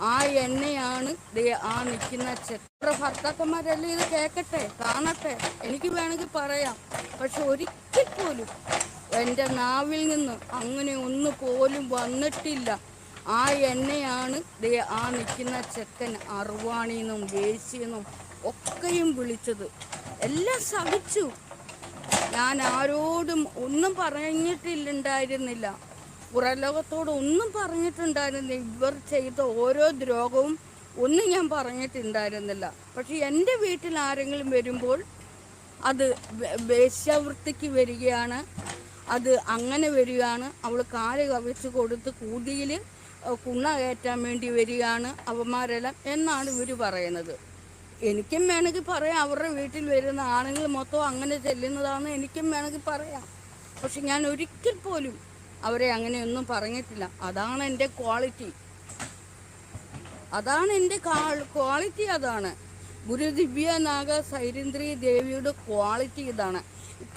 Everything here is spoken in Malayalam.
ആ എണ്ണയാണ് ആ നിൽക്കുന്ന ചെത്ര ഭർത്താക്കന്മാരെല്ലാം ഇത് കേക്കട്ടെ കാണട്ടെ. എനിക്ക് വേണമെങ്കിൽ പറയാം. പക്ഷെ ഒരിക്കൽ പോലും എന്റെ നാവിൽ നിന്ന് അങ്ങനെ ഒന്ന് പോലും വന്നിട്ടില്ല. ആ എണ്ണയാണ് ആ നിൽക്കുന്ന ചെക്കൻ അറുവാണിന്നും വേശിയെന്നും ഒക്കെയും വിളിച്ചത്. എല്ലാം സഹിച്ചു. ഞാൻ ആരോടും ഒന്നും പറഞ്ഞിട്ടില്ലുണ്ടായിരുന്നില്ല. പുറലോകത്തോട് ഒന്നും പറഞ്ഞിട്ടുണ്ടായിരുന്നില്ല. ഇവർ ചെയ്ത ഓരോ ദ്രോഹവും ഒന്നും ഞാൻ പറഞ്ഞിട്ടുണ്ടായിരുന്നില്ല. പക്ഷെ എന്റെ വീട്ടിൽ ആരെങ്കിലും വരുമ്പോൾ അത് വേശ്യാവൃത്തിക്ക് വരികയാണ്. അത് അങ്ങനെ വരികയാണ്. അവൾ കാൽ കവിച്ച് കൊടുത്ത് കൂതിയിൽ കുണ്ണ കയറ്റാൻ വേണ്ടി വരികയാണ് അവന്മാരെല്ലാം എന്നാണ് ഇവർ പറയുന്നത്. എനിക്കും വേണമെങ്കിൽ പറയാം. അവരുടെ വീട്ടിൽ വരുന്ന ആണുങ്ങൾ മൊത്തം അങ്ങനെ ചെല്ലുന്നതാണെന്ന് എനിക്കും വേണമെങ്കിൽ പറയാം. പക്ഷെ ഞാൻ ഒരിക്കൽ പോലും അവരെ അങ്ങനെയൊന്നും പറഞ്ഞിട്ടില്ല. അതാണ് എന്റെ ക്വാളിറ്റി അതാണ് എന്റെ ക്വാളിറ്റി അതാണ്. ഗുരുദിവ്യ നാഗ സൈരന്ദ്രി ദേവിയുടെ ക്വാളിറ്റി ഇതാണ്. ഇപ്പം